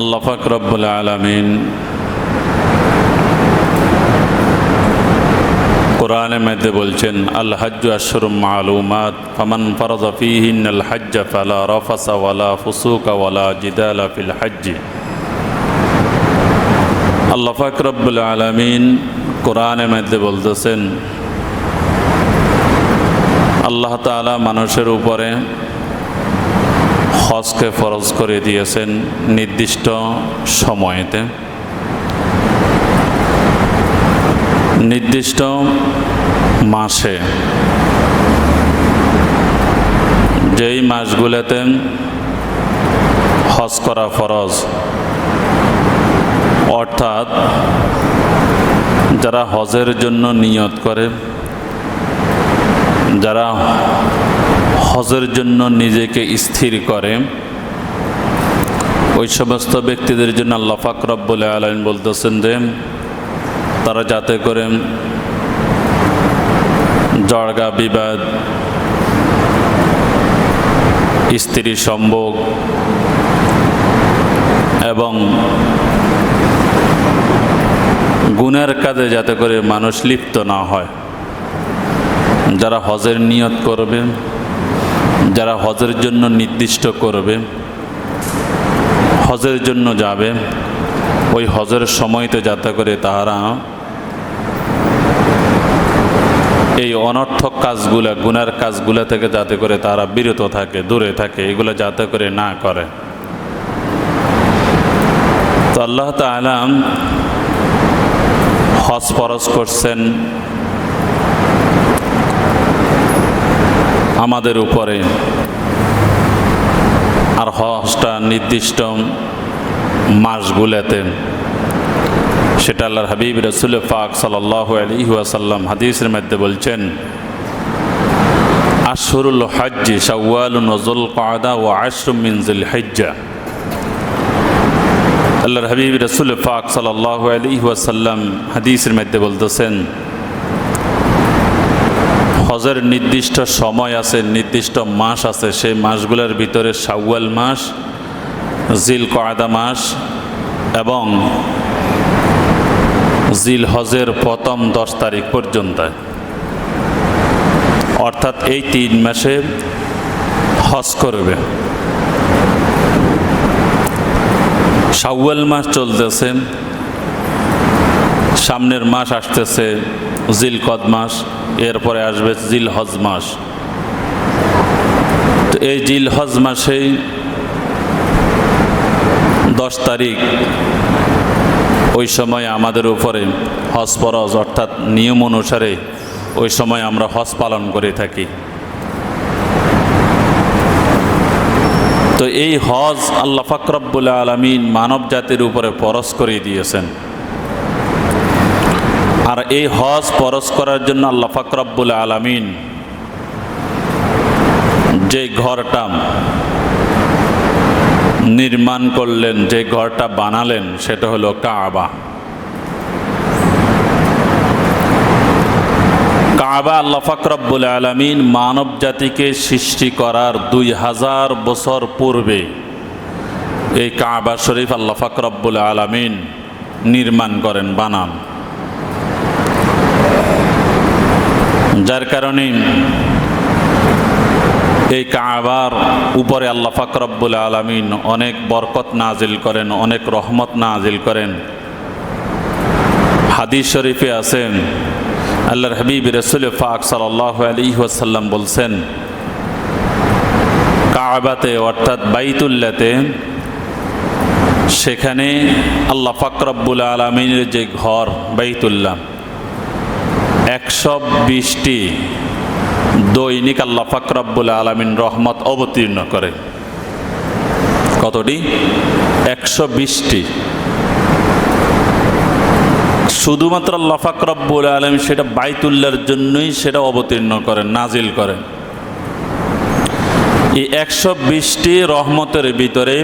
আল্লাহ পাক রব্বুল আলমিন কোরআনে মধ্যে বলছেন, আল আশরুম মালুমাত, ফমান ফরদ ফিহিন, আল হজ্জ ফালা রফাসা ওয়ালা ফুসুকা ওয়ালা জিদালা ফিল হজ্জ। আল্লাহ পাক রব্বুল আলমিন কোরআনে মধ্যে বলতেছেন, আল্লাহ তাআলা মানুষের উপরে হজকে ফরজ করে দিয়েছেন নির্দিষ্ট সময়েতে। নির্দিষ্ট মাসে। যেই মাসগুলোতে হজ করা ফরজ, অর্থাৎ যারা হজের জন্য নিয়ত করে, যারা হজের জন্য নিজেকে স্থির করে, ওই সমস্ত ব্যক্তিদের জন্য আল্লাহ ফাকরব্বুল আলম বলতেছেন যে, তারা যাতে করে জড়গা বিবাদ, স্ত্রী সম্ভোগ এবং গুণের কাজে যাতে করে মানুষ লিপ্ত না হয়। যারা হজের নিয়ত করবে যারা হজের জন্য নির্দিষ্ট করবে, হজের জন্য যাবে, ওই হজের সময়তে যাতে করে তাহারা এই অনর্থক কাজগুলা, গুনার কাজগুলা থেকে যাতে করে তারা বিরত থাকে, দূরে থাকে, এগুলো যাতে করে না করে। তো আল্লাহ তালাম হজ ফরজ করছেন আমাদের উপরে। আর হজটা নির্দিষ্ট মাসগুলোতে। সেটা আল্লাহর হাবিব রসুল পাক সাল্লাহ আলী ওয়াসাল্লাম হাদিসের মধ্যে বলছেন আশরুল হজ্জ শাওয়াল নজুল কাদা ও আশরুম মিনজুল হজ্জা আল্লাহর হাবিব রসুল পাক সাল্লাহ আলী ওয়াসাল্লাম হাদিসের মধ্যে বলতেছেন হজের নির্দিষ্ট সময় আছে, নির্দিষ্ট মাস আছে, সেই মাসগুলোর ভিতরে শাওয়াল মাস জিল কয়দা মাস এবং জিল হজের প্রথম দশ তারিখ পর্যন্ত। অর্থাৎ এই তিন মাসে হজ করবে। শাওয়াল মাস চলতেছে। সামনের মাস আসতেছে জিল কদ মাস, এরপরে আসবে জিল হজ মাস। তো এই জিল হজ মাসেই দশ তারিখ, ওই সময় আমাদের উপরে হজ ফরজ অর্থাৎ নিয়ম অনুসারে ওই সময় আমরা হজ পালন করে থাকি। তো এই হজ আল্লাহ ফাকরবুল আলমিন মানব জাতির উপরে পরশ করে দিয়েছেন। আর এই হজ পরশ করার জন্য আল্লাহ ফাকরবুল আলমিন যে ঘরটা নির্মাণ করলেন, যে ঘরটা বানালেন, সেটা হলো কাবা। কাবা আল্লাহ ফাকরবুল আলমিন মানব জাতিকে সৃষ্টি করার দুই হাজার বছর পূর্বে এই কাবা শরীফ আল্লাহ ফাকরবুল আলমিন নির্মাণ করেন, বানান। যার কারণে এই কাবার উপরে আল্লাহ ফাকরবুল আলমিন অনেক বরকত নাজিল করেন, অনেক রহমত নাজিল করেন। হাদিস শরীফে আছেন, আল্লাহর হাবিব রসুল ফাক সাল্লাহ আলী ওয়াসাল্লাম বলছেন, কাবাতে অর্থাৎ বাইতুল্লাতে সেখানে আল্লাহ ফাকরবুল আলমিনের যে ঘর, বাইতুল্লাহ একশো বিশটি দৈনিক আল্লাহ ফাকরাবুল আলমিন রহমত অবতীর্ণ করে। কতটি? একশো বিশটি। শুধুমাত্র আল্লাহ ফাকরাবুল আলম সেটা বাইতুল্লার জন্যই সেটা অবতীর্ণ করেন নাজিল করেন এই একশো বিশটি রহমতের ভিতরে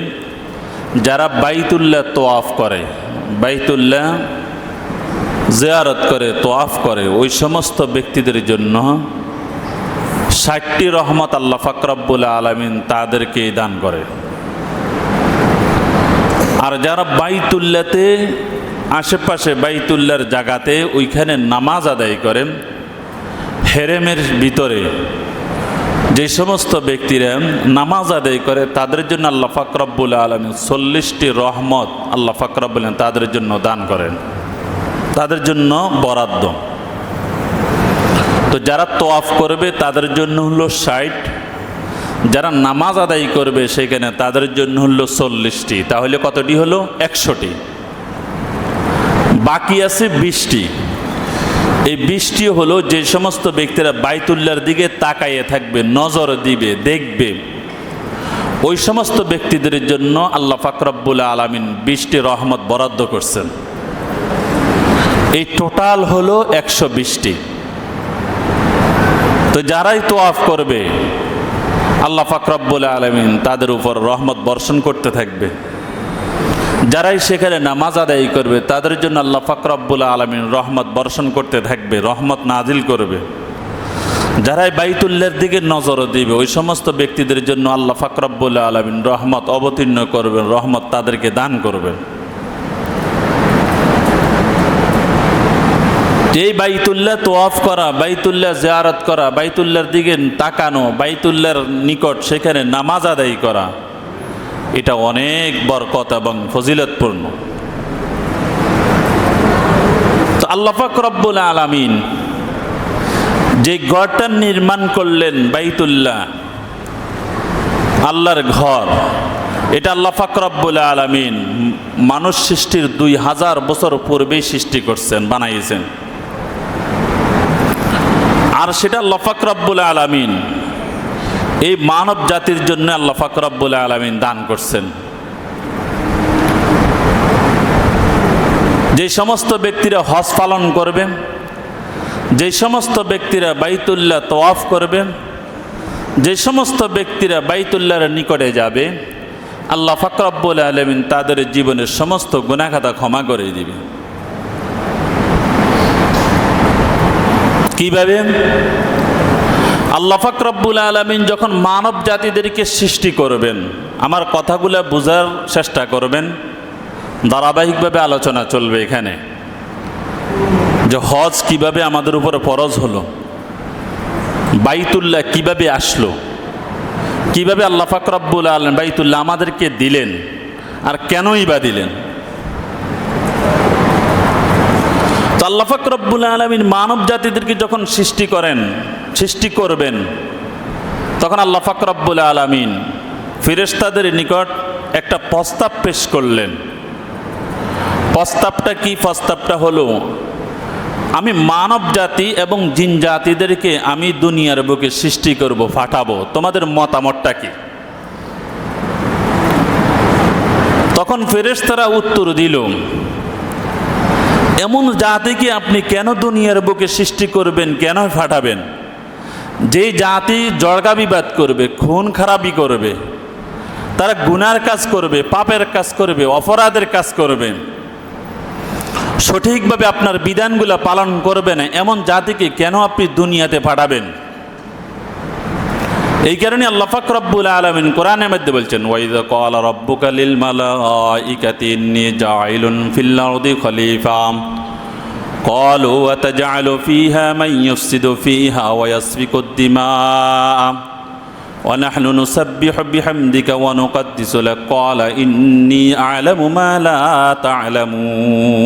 যারা বাইতুল্লাহ তোয়াফ করে, বাইতুল্লাহ জেয়ারত করে, তোয়াফ করে, ওই সমস্ত ব্যক্তিদের জন্য ষাটটি রহমত আল্লাহ ফাকরাবুল আলমিন তাদেরকে দান করে। আর যারা বাইতুল্লাতে, আশেপাশে বাইতুল্লার জায়গাতে ওইখানে নামাজ আদায় করেন, হেরেমের ভিতরে যে সমস্ত ব্যক্তিরা নামাজ আদায় করে, তাদের জন্য আল্লাহ ফাকরাবুল আলমী চল্লিশটি রহমত আল্লাহ ফাকরাবুল তাদের জন্য দান করেন। তাদের জন্য বরাদ্দ। তো যারা তোয়াফ করবে, তাদের জন্য হলো ষাট। যারা নামাজ আদায় করবে, সেখানে তাদের জন্য হলো চল্লিশটি। তাহলে কতটি হলো? একশোটি। বাকি আছে বিশটি। এই বৃষ্টি হলো যে সমস্ত ব্যক্তিরা বাইতুল্লার দিকে তাকাইয়ে থাকবে, নজর দিবে, দেখবে, ওই সমস্ত ব্যক্তিদের জন্য আল্লাহ ফাকরাবুল আলমিন বৃষ্টি রহমত বরাদ্দ করছেন। এই টোটাল হলো একশো বিশটি। তো যারাই তোয়াফ করবে, আল্লাহ ফাকরাবুল আলমিন তাদের উপর রহমত বর্ষণ করতে থাকবে। যারাই সেখানে নামাজ আদায় করবে, তাদের জন্য আল্লাহ ফাকরাবুল আলমিন রহমত বর্ষণ করতে থাকবে, রহমত নাজিল করবে। যারাই বাইতুল্লার দিকে নজর দিবে, ওই সমস্ত ব্যক্তিদের জন্য আল্লাহ ফাকরাবুল আলমিন রহমত অবতীর্ণ করবেন, রহমত তাদেরকে দান করবেন। এই বাইতুল্লাহ তোয়াফ করা, বাইতুল্লাহ জিয়ারত করা বাইতুল্লার দিকে তাকানো বাইতুল্লার নিকট সেখানে নামাজ আদায় করা, এটা অনেক বরকত এবং ফজিলতপূর্ণ। তো আল্লাহাক রব্বুল আলমিন যে ঘরটা নির্মাণ করলেন বাইতুল্লাহ, আল্লাহর ঘর, এটা আল্লাহ ফাকরব্বুল আলমিন মানুষ সৃষ্টির দুই হাজার বছর পূর্বেই সৃষ্টি করছেন, বানাইছেন। আর সেটা আল্লাহ ফাকরব্বুল আলমিন। এই মানব জাতির জন্য আল্লাহ ফাকরাবুল আলমিন দান করছেন। যে সমস্ত ব্যক্তিরা হজ পালন করবে, যে সমস্ত ব্যক্তিরা বাইতুল্লাহ তোয়াফ করবে, যে সমস্ত ব্যক্তিরা বাইতুল্লাহর নিকটে যাবে, আল্লাহ ফাকরাবুল আলমিন তাদের জীবনের সমস্ত গুণাখাতা ক্ষমা করে দিবে। কীভাবে আল্লাহ ফাকরাবুল আলমিন যখন মানব জাতিদেরকে সৃষ্টি করবেন, আমার কথাগুলো বোঝার চেষ্টা করবেন, ধারাবাহিকভাবে আলোচনা চলবে এখানে। যে হজ কীভাবে আমাদের উপরে ফরজ হলো, বাইতুল্লাহ কীভাবে আসলো, কীভাবে আল্লাহ ফাকরাবুল আলম বাইতুল্লাহ আমাদেরকে দিলেন, আর কেনই বা দিলেন তো আল্লাহ ফাকরাবুল আলমিন মানব জাতিদেরকে যখন সৃষ্টি করেন, সৃষ্টি করবেন, তখন আল্লাহ ফাকরাবুল আলমিন ফিরেস্তাদের নিকট একটা প্রস্তাব পেশ করলেন। প্রস্তাবটা কি? প্রস্তাবটা হলো, আমি মানব জাতি এবং জিন জাতিদেরকে আমি দুনিয়ার বুকে সৃষ্টি করব, ফাটাবো। তোমাদের মতামতটা কি? তখন ফেরেশতারা উত্তর দিল এমন জাতিকে আপনি কেন দুনিয়ার বুকে সৃষ্টি করবেন, কেন ফাটাবেন? যে জাতি জড়গা বিবাদ করবে, খুন খারাপি করবে, তারা গুনার কাজ করবে, পাপের কাজ করবে, অপরাধের কাজ করবে, সঠিকভাবে আপনার বিধানগুলো পালন করবে না, এমন জাতিকে কেন আপনি দুনিয়াতে পাঠাবেন এই কারণে আল্লাহ ফাক রব্বুল আলমিন কোরআনের মধ্যে বলছেন ওয়াইদ কল রব্বুকা লিল মালাইকাতি ইন্নী জাইলুন ফিল আরদি খলিফা قالوا وتجعل فيها من يفسد فيها ويسفك الدماء ونحن نسبح بحمدك ونقدس لك قال إني أعلم ما لا تعلمون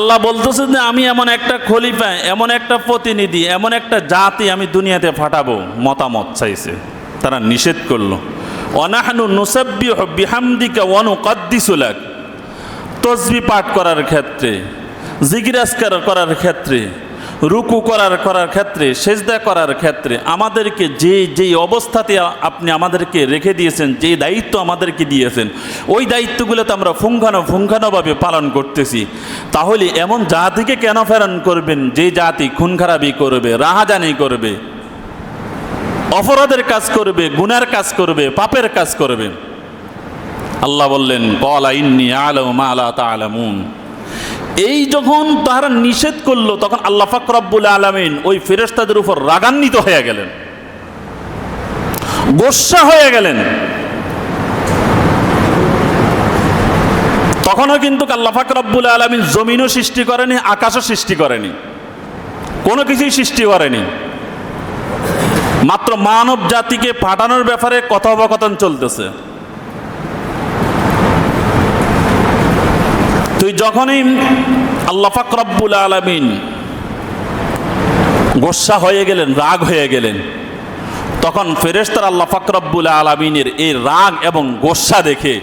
আল্লাহ বলতেছে যে আমি এমন একটা খলিফা, এমন একটা প্রতিনিধি, এমন একটা জাতি আমি দুনিয়াতে ফাটাবো মতামত চাইছে। তারা নিষেধ করল। অনাহানু নুসাব্বিহ বিহামদিকা ওয়ানুকাদ্দিসুলাক তসবি পাঠ করার ক্ষেত্রে জিগিরাজকার করার ক্ষেত্রে রুকু করার করার ক্ষেত্রে, সেজদা করার ক্ষেত্রে আমাদেরকে যে, যেই অবস্থাতে আপনি আমাদেরকে রেখে দিয়েছেন, যে দায়িত্ব আমাদেরকে দিয়েছেন, ওই দায়িত্বগুলো তো আমরা ফুঙ্গানো ফুঙ্গানোভাবে পালন করতেছি। তাহলে এমন জাতিকে কেন ফেরন করবেন? যে জাতি খুন খারাপি করবে, রাহাজানি করবে, অপরাধের কাজ করবে, গুনার কাজ করবে, পাপের কাজ করবে। আল্লাহ বললেন, কলা ইন্নি আলম আলা তালামুন এই যখন তাহারা নিষেধ করল, তখন আল্লাহ ফাকরাবুল আলমিন ওই ফেরেস্তাদের উপর রাগান্বিত হয়ে গেলেন। গোসা হয়ে গেলেন। তখনও কিন্তু আল্লাহ ফাকরাবুল আলমিন জমিনও সৃষ্টি করেনি, আকাশও সৃষ্টি করেনি। কোনো কিছুই সৃষ্টি করেনি। মাত্র মানব জাতিকে পাঠানোর ব্যাপারে কথোপকথন চলতেছে। তুই যখনই আল্লাহ ফাকরাবুল আলমিন গোসা হয়ে গেলেন, রাগ হয়ে গেলেন, তখন ফেরেস্তার আল্লাহ ফাকরাবুল আলমিনের এই রাগ এবং গোসা দেখে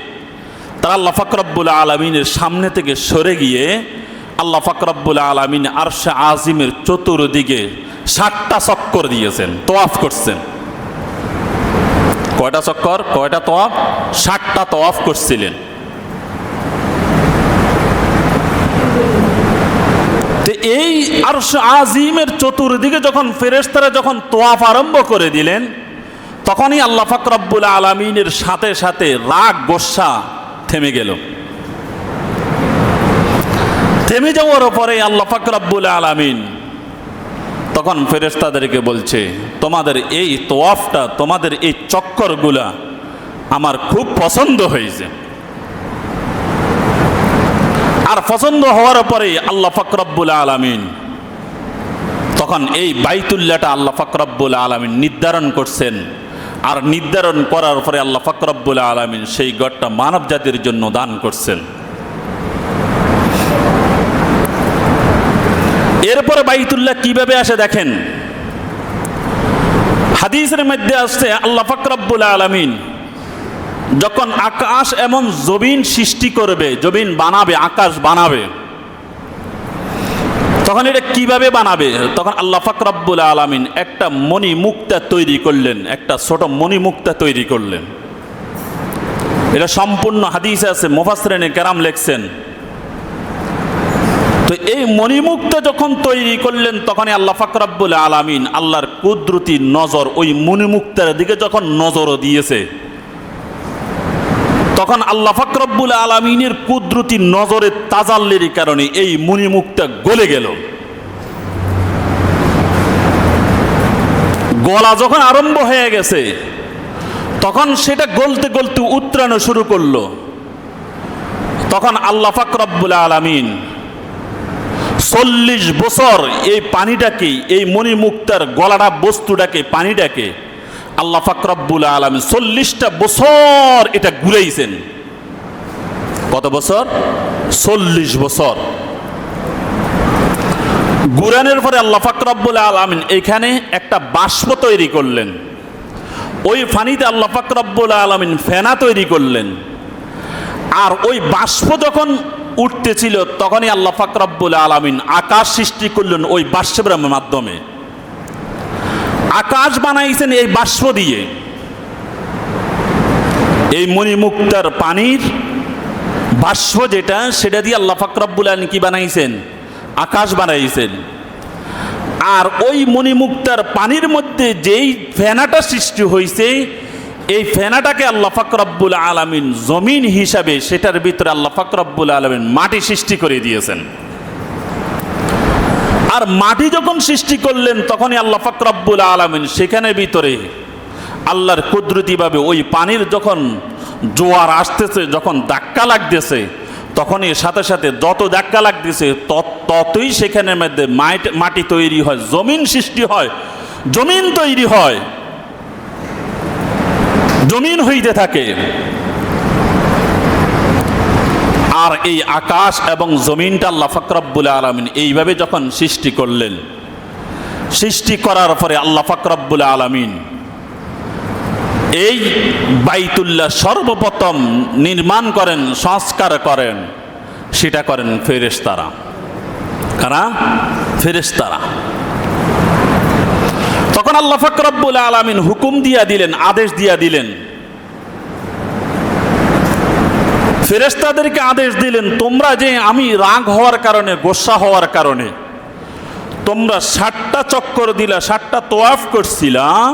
তারা আল্লাহ ফাকরাবুল আলমিনের সামনে থেকে সরে গিয়ে আল্লাহ ফাকরাবুল আলমিন আরশা আজিমের চতুর্দিকে ষাটটা চক্কর দিয়েছেন তোয়াফ করছেন। কয়টা চক্কর? কয়টা তোয়াফ ষাটটা তোয়াফ করছিলেন। তো এই আরশ আজিমের চতুর্দিকে যখন ফেরেশতারা যখন তোয়াফ আরম্ভ করে দিলেন, তখনই আল্লাহ ফাকরাবুল আলমিনের সাথে সাথে রাগ, গোসা থেমে গেল। থেমে যাওয়ার পরে আল্লাহ ফাকরাবুল আলমিন তখন ফেরেশতাদেরকে বলছে, তোমাদের এই তোয়াফটা, তোমাদের এই চক্করগুলা আমার খুব পছন্দ হয়েছে। আর পছন্দ হওয়ার পরে আল্লাহ ফকরব্বুল আলমিন তখন এই বাইতুল্লাটা আল্লাহ ফকরব্বুল আলমিন নির্ধারণ করছেন। আর নির্ধারণ করার পরে আল্লাহ ফকরব্বুল আলমিন সেই গড়টা মানব জাতির জন্য দান করছেন। এরপরে বাইতুল্লাহ কীভাবে আসে দেখেন? হাদিসের মধ্যে আসছে আল্লাহ ফকরব্বুল আলমিন যখন আকাশ এমন জমিন সৃষ্টি করবে, জমিন বানাবে, আকাশ বানাবে, তখন এটা কীভাবে বানাবে? তখন আল্লাহ ফাকরাবুল আলমিন একটা মণি মুক্তা তৈরি করলেন, একটা ছোট মণি মুক্তা তৈরি করলেন। এটা সম্পূর্ণ হাদিস আছে মোফাসরেনে কেরাম লেখছেন। তো এই মণিমুক্তা যখন তৈরি করলেন, তখনই আল্লাহ ফাকরাবুল আলমিন আল্লাহর কুদরতি নজর ওই মণিমুক্তার দিকে যখন নজরও দিয়েছে। তখন আল্লাহ ফাকরব্বুল আলমিনের কুদরতি নজরের তাজাল্লির কারণে এই মুনিমুক্তা গলে গেল। গলা যখন আরম্ভ হয়ে গেছে, তখন সেটা গলতে গলতে উত্তরানো শুরু করল। তখন আল্লাহ ফাকরব্বুল আলমিন চল্লিশ বছর এই পানিটাকে, এই মণিমুক্তার গলাটা, বস্তুটাকে, পানিটাকে আল্লাহ ফাকরাবুল আলম চল্লিশটা বছর এটা ঘুরাইছেন। কত বছর? চল্লিশ বছর। গুরানের পরে আল্লাহ ফাকরাবুল আলমিন এখানে একটা বাষ্প তৈরি করলেন। ওই ফানিতে আল্লাহ ফাকরাবুল আলমিন ফেনা তৈরি করলেন। আর ওই বাষ্প যখন উঠতেছিল, তখনই আল্লাহ ফাকরাবুল আলমিন আকাশ সৃষ্টি করলেন ওই বাষ্পের মাধ্যমে। আকাশ বানাইছেন এই বাষ্প দিয়ে। এই মণিমুক্তার পানির বাষ্প যেটা, সেটা দিয়ে আল্লাহ ফাকরাবুল আলম কি বানাইছেন? আকাশ বানাইছেন। আর ওই মণিমুক্তার পানির মধ্যে যেই ফেনাটা সৃষ্টি হয়েছে এই ফেনাটাকে আল্লাহ ফাকরাবুল আলমিন জমিন হিসাবে সেটার ভিতরে আল্লাহ ফাকরাবুল আলমিন মাটি সৃষ্টি করে দিয়েছেন। আর মাটি যখন সৃষ্টি করলেন, তখনই আল্লাহ ফাকরাবুল আলমিন সেখানে ভিতরে আল্লাহর কুদরতিভাবে ওই পানির যখন জোয়ার আসতেছে, যখন ধাক্কা লাগতেছে, তখনই সাথে সাথে যত ধাক্কা লাগতেছে ততই সেখানের মধ্যে মাটি তৈরি হয়, জমিন সৃষ্টি হয়, জমিন তৈরি হয়, জমিন হইতে থাকে। আর এই আকাশ এবং জমিনটা আল্লাহ ফকরাবুল আলমিন এইভাবে যখন সৃষ্টি করলেন, সৃষ্টি করার পরে আল্লাহ ফকরাবুল আলমিন এই বাইতুল্লাহ সর্বপ্রথম নির্মাণ করেন, সংস্কার করেন, সেটা করেন ফেরেশতারা। কারা? ফেরেশতারা। তখন আল্লাহ ফকরাবুল আলমিন হুকুম দিয়া দিলেন, আদেশ দিয়া দিলেন ফেরেস্তাদেরকে আদেশ দিলেন, তোমরা যে আমি রাগ হওয়ার কারণে, গোসা হওয়ার কারণে, তোমরা ষাটটা চক্কর দিলা ষাটটা তোয়াফ করছিলাম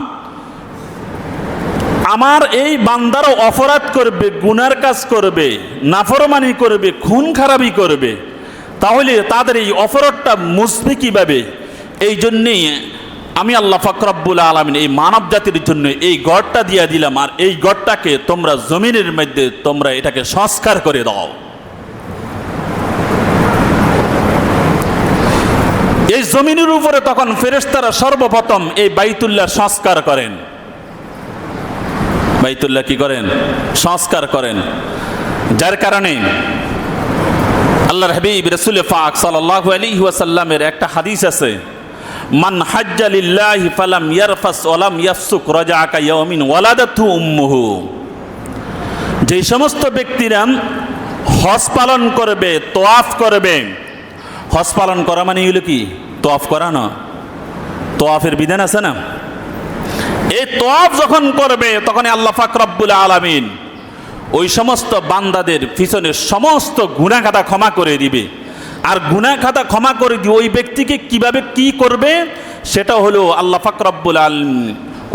আমার এই বান্দারও অপরাধ করবে, গুনার কাজ করবে, নাফরমানি করবে, খুন খারাপি করবে, তাহলে তাদের এই অপরাধটা মুসবে কীভাবে? এই জন্যেই আমি আল্লাহ ফকরাবুল আলমিন, এই মানব জাতির জন্য এই গড়টা দিয়ে দিলাম, আর এই গড়টাকে তোমরা জমিনের মধ্যে তোমরা এটাকে সংস্কার করে দাও। এই জমিনের উপরে তখন ফেরেস্তারা সর্বপ্রথম এই বাইতুল্লাহ সংস্কার করেন। বাইতুল্লাহ কি করেন? সংস্কার করেন। যার কারণে আল্লাহ হাবিব রসুল ফাক সাল আলী ওয়াসাল্লামের একটা হাদিস আছে। মান হাজ্জা লিল্লাহি ফালাম ইয়ারফাস ওয়ালাম ইয়াফসুক রাজাআকা ইয়াউমিন ওয়ালাদাতহু উম্মুহু। যেই সমস্ত ব্যক্তিরা হজ পালন করবে, তোয়াফ করবে, হজ পালন করা মানে এগুলো কি? তোয়াফ করা না। তোয়াফের বিধান আছে না? এই তোয়াফ যখন করবে তখন আল্লাহ পাক রব্বুল আলামিন ওই সমস্ত বান্দাদের পিছনে সমস্ত গুণাখাতা ক্ষমা করে দিবে। আর গুণাখাতা ক্ষমা করে দিয়ে ওই ব্যক্তিকে কীভাবে কি করবে? সেটা হলো আল্লাহ ফাকরাব্বুল আলম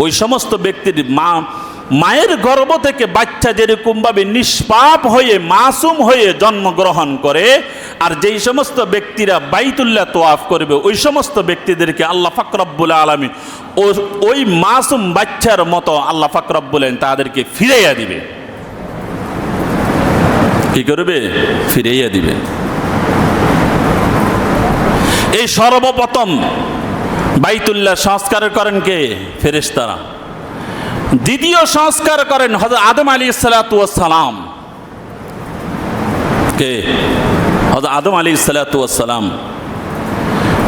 ওই সমস্ত ব্যক্তির মা, মায়ের গর্ভ থেকে বাচ্চা যেরকমভাবে নিষ্পাপ হয়ে, মাসুম হয়ে জন্মগ্রহণ করে, আর যেই সমস্ত ব্যক্তিরা বাইতুল্লাহ তোয়াফ করবে, ওই সমস্ত ব্যক্তিদেরকে আল্লাহ ফাকরাব্বুল আলমী ওই মাসুম বাচ্চার মতো আল্লাহ ফাকরাব্বুল আলম তাদেরকে ফিরাইয়া দিবে। কি করবে? ফিরাইয়া দিবে। এই সর্বপ্রথম বাইতুল্লাহ সংস্কার করেন কে? ফেরেশতারা। দ্বিতীয় সংস্কার করেন হজরত আদম আলী সালাম কে? হজরত আদম আলী সালাম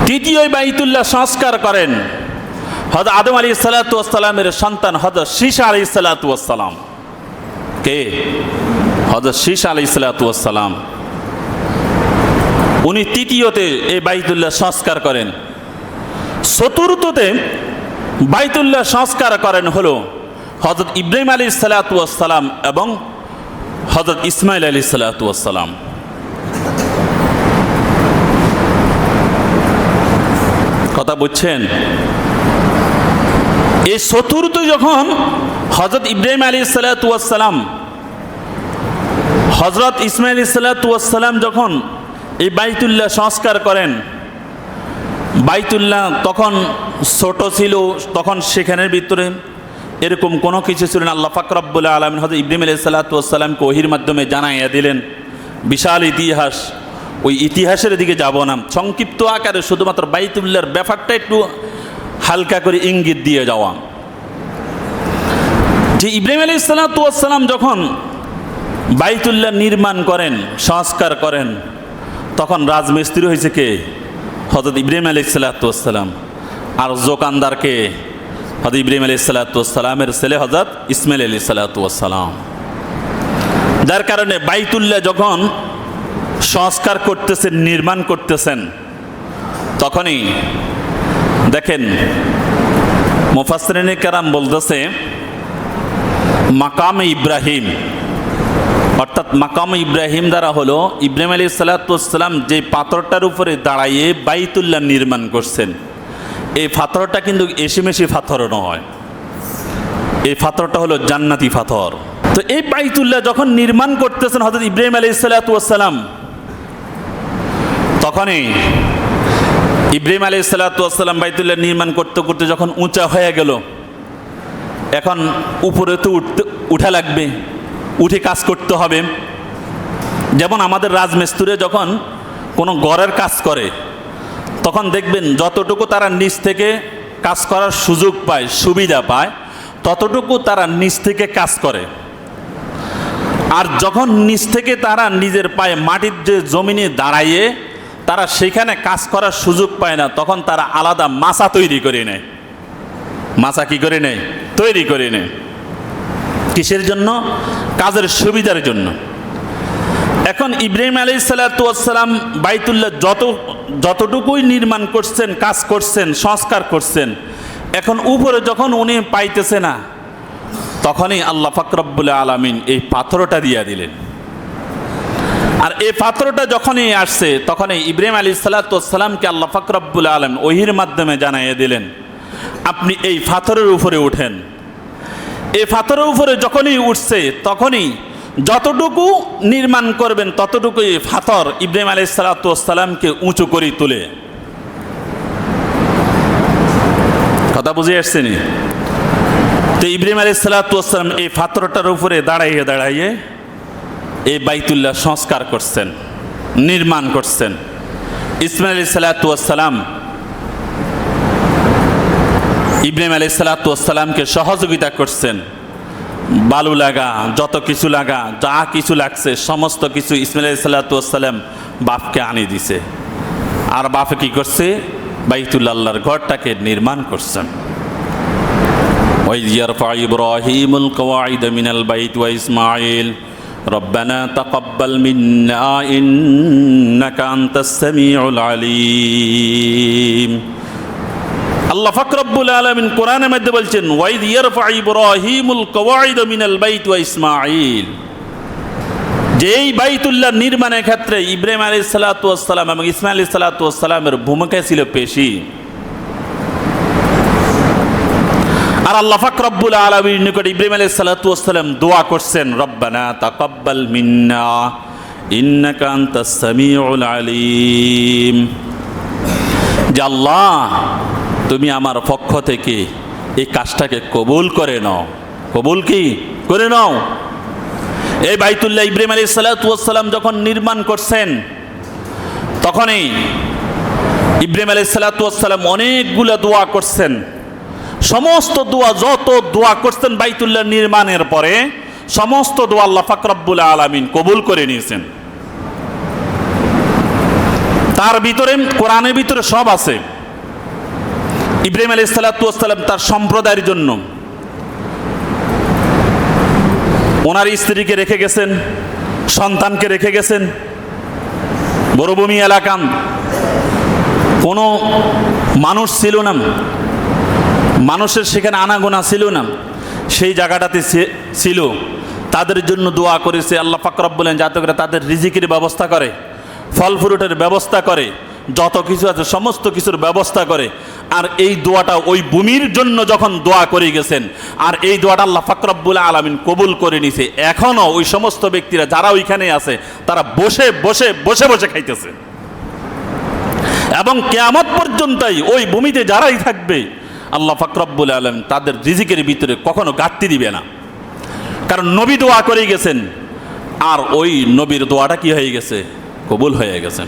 তৃতীয় বাইতুল্লাহ সংস্কার করেন হজরত আদম আলী সালাতামের সন্তান হজরত শীষা আলী সালাতাম কে? হজরত শীষ আলী সালাতাম উনি তৃতীয়তে এই বাইতুল্লাহ সংস্কার করেন। চতুর্থতে বাইতুল্লাহ সংস্কার করেন হলো হজরত ইব্রাহিম আলী সালাতাম এবং হজরত ইসমাইল আলী সালাতাম কথা বুঝছেন? এই চতুর্থ যখন হজরত ইব্রাহিম আলী সালাতাম হজরত ইসমাইল সালাতাম যখন এই বাইতুল্লাহ সংস্কার করেন। বাইতুল্লাহ তখন ছোট ছিল, তখন সেখানের ভিতরে এরকম কোনো কিছু ছিল না। আল্লাহ ফাকরাবুল্লাহ আলমিন হজরত ইব্রাহিম আলী সাল্লাতামকে ওহির মাধ্যমে জানাইয়া দিলেন, বিশাল ইতিহাস। ওই ইতিহাসের দিকে যাব না। সংক্ষিপ্ত আকারে শুধুমাত্র বাইতুল্লাহর ব্যাপারটা একটু হালকা করে ইঙ্গিত দিয়ে যাওয়া। যে ইব্রাহিম আলী সাল্লাতাম যখন বাইতুল্লাহ নির্মাণ করেন, সংস্কার করেন তখন রাজমিস্ত্রি হয়েছে কে? হজরত ইব্রাহিম আলী সাল্লাতাম আর জোকানদারকে হজরত ইব্রাহিম আলী সাল্লাতামের ছেলে হজরত ইসমাইল আলী সাল্লাতাম যার কারণে বাইতুল্লাহ যখন সংস্কার করতেছেন, নির্মাণ করতেছেন, তখনই দেখেন মুফাসরিনে কারাম বলতেছে, মাকাম ইব্রাহিম অর্থাৎ মাকাম ইব্রাহিম দ্বারা হলো, ইব্রাহিম আলী সাল্লাতাম যে পাথরটার উপরে দাঁড়াইয়ে বাইতুল্লাহ নির্মাণ করছেন। এই পাথরটা কিন্তু এসিমেশি পাথরও নয়। এই পাথরটা হলো জান্নাতি পাথর। তো এই বাইতুল্লাহ যখন নির্মাণ করতেছেন হজরত ইব্রাহিম আলী সাল্লাতাম তখনই ইব্রাহিম আলী সাল্লাতাম বাইতুল্লাহ নির্মাণ করতে করতে যখন উঁচা হয়ে গেল, এখন উপরে তো উঠতে উঠা লাগবে। উঠে কাজ করতে হবে। যেমন আমাদের রাজমিস্ত্রি যখন কোনো গড়ের কাজ করে, তখন দেখবেন যতটুকু তারা নিচ থেকে কাজ করার সুযোগ পায়, সুবিধা পায়, ততটুকু তারা নিচ থেকে কাজ করে। আর যখন নিচ থেকে তারা নিজের পায়ে মাটির যে জমিনে দাঁড়াইয়ে তারা সেখানে কাজ করার সুযোগ পায় না, তখন তারা আলাদা মাছা তৈরি করে নেয়। মাছা কি করে নেয়? তৈরি করে নেয়। কিসের জন্য? কাজের সুবিধার জন্য। এখন ইব্রাহিম আলী সাল্লাতাম বাইতুল্লাহ যত, যতটুকুই নির্মাণ করছেন, কাজ করছেন, সংস্কার করছেন, এখন উপরে যখন উনি পাইতেছে না, তখনই আল্লাহ ফাকরবুল্লাহ আলমিন এই পাথরটা দিয়া দিলেন। আর এই পাথরটা যখনই আসছে, তখনই ইব্রাহিম আলী সাল্লাতামকে আল্লাহ ফাকরবুল আলম ওহির মাধ্যমে জানাইয়ে দিলেন, আপনি এই পাথরের উপরে উঠেন এই পাথরের উপরে যখনই উঠছে, তখনই যতটুকু নির্মাণ করবেন, ততটুকুই পাথর ইব্রাহিম আলী সালাতামকে উঁচু করে তুলে। কথা বুঝে আসছেনি? তো ইব্রাহিম আলী সালাতাম এই পাথরটার উপরে দাঁড়াইয়ে দাঁড়াইয়ে এই বাইতুল্লাহ সংস্কার করছেন, নির্মাণ করছেন। ইসমাইল সালাতাম ইব্রাহিম আলাই সালাতামকে সহযোগিতা করছেন বালু লাগা যত কিছু লাগা যা কিছু লাগছে সমস্ত কিছু ইসমাইল আলাই সাল্লাতাম বাপকে আনি দিছে আর বাপে কি করছে বাইতুল্লাহর ঘরটাকে নির্মাণ করছেন وإذ يرفع إبراهيم القواعد من البيت وإسماعيل ربنا تقبل منا إنك أنت السميع العليم আল্লাহ ফাকরাব্বুল আলামিন কোরআনের মধ্যে বলছেন, ওয়াইদ ইয়ারফা ইব্রাহিমুল কওয়াইদ মিনাল বাইত ওয়া ইসমাঈল। যেই বাইতুল্লাহ নির্মাণের ক্ষেত্রে ইব্রাহিম আলাইহিস সালাতু ওয়াস সালাম এবং ইসমাঈল আলাইহিস সালাতু ওয়াস ভূমিকা ছিল পেশি। আর আল্লাহ ফাকরাব্বুল আলামিন নিকট ইব্রাহিম আলাইহিস সালাতু ওয়াস দোয়া করছেন, রব্বানা তাকাব্বাল মিন্না, ইন্নাকা আনতাস সামিউল আলিম। যে আল্লাহ তুমি আমার পক্ষ থেকে এই কাজটাকে কবুল করে নাও। কবুল কি? করে নাও। এই বাইতুল্লাহ ইব্রাহিম আলী সালাতাম যখন নির্মাণ করছেন, তখনই ইব্রাহিম আলী সালাতাম অনেকগুলো দোয়া করছেন। সমস্ত দোয়া, যত দোয়া করছেন বাইতুল্লাহ নির্মাণের পরে, সমস্ত দোয়া আল্লাহ ফাকরাবুল আলমিন কবুল করে নিয়েছেন। তার ভিতরে, কোরআনের ভিতরে সব আছে। ইব্রাহিম আলী সালাতাম তার সম্প্রদায়ের জন্য ওনার স্ত্রীকে রেখে গেছেন, সন্তানকে রেখে গেছেন। মরুভূমি এলাকান কোনো মানুষ ছিল না। মানুষের সেখানে আনাগোনা ছিল না। সেই জায়গাটাতে ছিল। তাদের জন্য দোয়া করেছে, আল্লাহ ফাকরব বলেন যাতে করে তাদের রিজিকের ব্যবস্থা করে ফল ফ্রুটের ব্যবস্থা করে। যত কিছু আছে, সমস্ত কিছুর ব্যবস্থা করে। আর এই দোয়াটা ওই ভূমির জন্য যখন দোয়া করে গেছেন, আর এই দোয়াটা আল্লাহ ফাকরব্বুল আলমিন কবুল করে নিছে। এখনও ওই সমস্ত ব্যক্তিরা যারা ওইখানে আছে, তারা বসে বসে বসে বসে খাইতেছে। এবং কেয়ামত পর্যন্তই ওই ভূমিতে যারাই থাকবে, আল্লাহ ফাকরব্বুল আলম তাদের রিজিকের ভিতরে কখনো ঘাটতি দিবে না। কারণ নবী দোয়া করে গেছেন, আর ওই নবীর দোয়াটা কি হয়ে গেছে? কবুল হয়ে গেছে।